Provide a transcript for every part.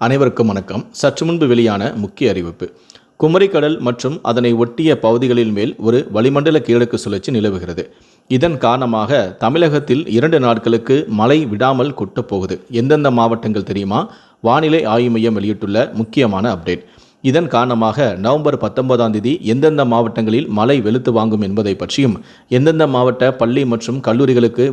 அனைவருக்கும் வணக்கம். சற்று முன்பு வெளியான முக்கிய அறிவிப்பு. குமரிக்கடல் மற்றும் அதனை ஒட்டிய பகுதிகளின் மேல் ஒரு வளிமண்டல கீழக்கு சுழற்சி நிலவுகிறது. இதன் காரணமாக தமிழகத்தில் இரண்டு நாட்களுக்கு மழை விடாமல் கொட்டப்போகுது. எந்தெந்த மாவட்டங்கள் தெரியுமா? வானிலை ஆய்வு மையம் வெளியிட்டுள்ள முக்கியமான அப்டேட். இதன் காரணமாக நவம்பர் பத்தொன்பதாம் தேதி எந்தெந்த மாவட்டங்களில் மழை வெளுத்து வாங்கும் என்பதை பற்றியும் எந்தெந்த மாவட்ட பள்ளி மற்றும் கல்லூரிகளுக்கு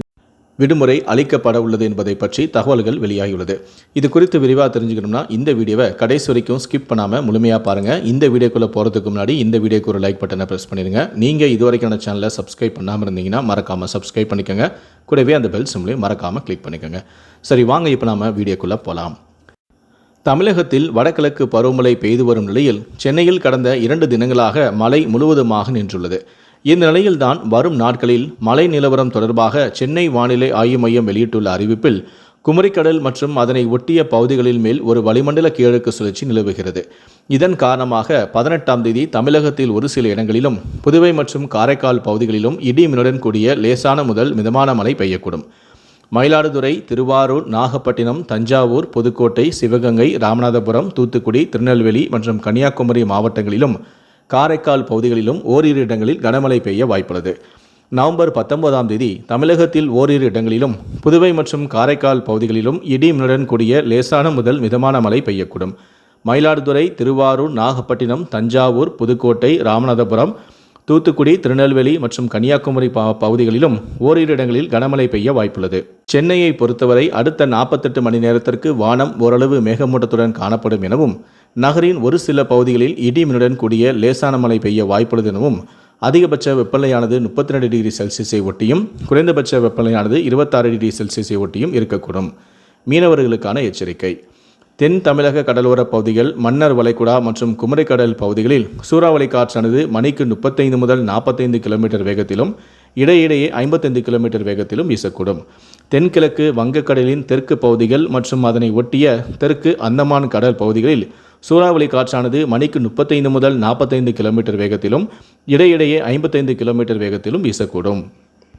விடுமுறை அளிக்கப்பட உள்ளது என்பதை பற்றி தகவல்கள் வெளியாகியுள்ளது. இது குறித்து விரிவாக தெரிஞ்சுக்கணும்னா இந்த வீடியோவை கடைசி வரைக்கும் ஸ்கிப் பண்ணாமல் முழுமையாக பாருங்கள் இந்த வீடியோக்குள்ளே போகிறதுக்கு முன்னாடி இந்த வீடியோக்கு ஒரு லைக் பட்டனை ப்ரெஸ் பண்ணிடுங்க. நீங்கள் இது சேனலை சப்ஸ்கிரைப் பண்ணாமல் இருந்தீங்கன்னா மறக்காமல் சப்ஸ்கிரைப் பண்ணிக்கோங்க. கூடவே அந்த பெல் சிம்லையும் மறக்காமல் கிளிக் பண்ணிக்கோங்க. சரி வாங்க இப்போ நாம் வீடியோக்குள்ளே போகலாம் தமிழகத்தில் வடகிழக்கு பருவமழை பெய்து வரும் நிலையில் சென்னையில் கடந்த இரண்டு தினங்களாக மழை முழுவதுமாக நின்றுள்ளது. இந்த நிலையில்தான் வரும் நாட்களில் மழை நிலவரம் தொடர்பாக சென்னை வானிலை ஆய்வு மையம் வெளியிட்டுள்ள அறிவிப்பில் குமரிக்கடல் மற்றும் அதனை ஒட்டிய பகுதிகளில் மேல் ஒரு வளிமண்டல கிழக்கு சுழற்சி நிலவுகிறது. இதன் காரணமாக பதினெட்டாம் தேதி தமிழகத்தில் ஒரு சில இடங்களிலும் புதுவை மற்றும் காரைக்கால் பகுதிகளிலும் இடி மின்னுடன் கூடிய லேசான முதல் மிதமான மழை பெய்யக்கூடும். மயிலாடுதுறை திருவாரூர் நாகப்பட்டினம் தஞ்சாவூர் புதுக்கோட்டை சிவகங்கை ராமநாதபுரம் தூத்துக்குடி திருநெல்வேலி மற்றும் கன்னியாகுமரி மாவட்டங்களிலும் காரைக்கால் பகுதிகளிலும் ஓரிரு இடங்களில் கனமழை பெய்ய வாய்ப்புள்ளது. நவம்பர் பத்தொன்பதாம் தேதி தமிழகத்தில் ஓரிரு இடங்களிலும் புதுவை மற்றும் காரைக்கால் பகுதிகளிலும் இடி கூடிய லேசான முதல் மிதமான மழை பெய்யக்கூடும். மயிலாடுதுறை திருவாரூர் நாகப்பட்டினம் தஞ்சாவூர் புதுக்கோட்டை ராமநாதபுரம் தூத்துக்குடி திருநெல்வேலி மற்றும் கன்னியாகுமரி பகுதிகளிலும் ஓரிரு இடங்களில் கனமழை பெய்ய வாய்ப்புள்ளது. சென்னையை பொறுத்தவரை அடுத்த நாற்பத்தெட்டு மணி நேரத்திற்கு வானம் ஓரளவு மேகமூட்டத்துடன் காணப்படும் எனவும் நகரின் ஒரு சில பகுதிகளில் இடிமினுடன் கூடிய லேசான மழை பெய்ய வாய்ப்புள்ளது எனவும் அதிகபட்ச வெப்பநிலையானது முப்பத்தி ரெண்டு டிகிரி செல்சியஸை ஒட்டியும் குறைந்தபட்ச வெப்பநிலையானது இருபத்தாறு டிகிரி செல்சியஸை ஒட்டியும் இருக்கக்கூடும். மீனவர்களுக்கான எச்சரிக்கை. தென் தமிழக கடலோர பகுதிகள் மன்னர் வளைகுடா மற்றும் குமரிக்கடல் பகுதிகளில் சூறாவளி காற்றானது மணிக்கு முப்பத்தைந்து முதல் நாற்பத்தைந்து கிலோமீட்டர் வேகத்திலும் இடையிடையே ஐம்பத்தைந்து கிலோமீட்டர் வேகத்திலும் வீசக்கூடும். தென்கிழக்கு வங்கக்கடலின் தெற்கு பகுதிகள் மற்றும் அதனை ஒட்டிய தெற்கு அந்தமான் கடல் பகுதிகளில் சூறாவளி காற்றானது மணிக்கு முப்பத்தைந்து முதல் நாற்பத்தைந்து கிலோமீட்டர் வேகத்திலும் இடையிடையே ஐம்பத்தைந்து கிலோமீட்டர் வேகத்திலும் வீசக்கூடும்.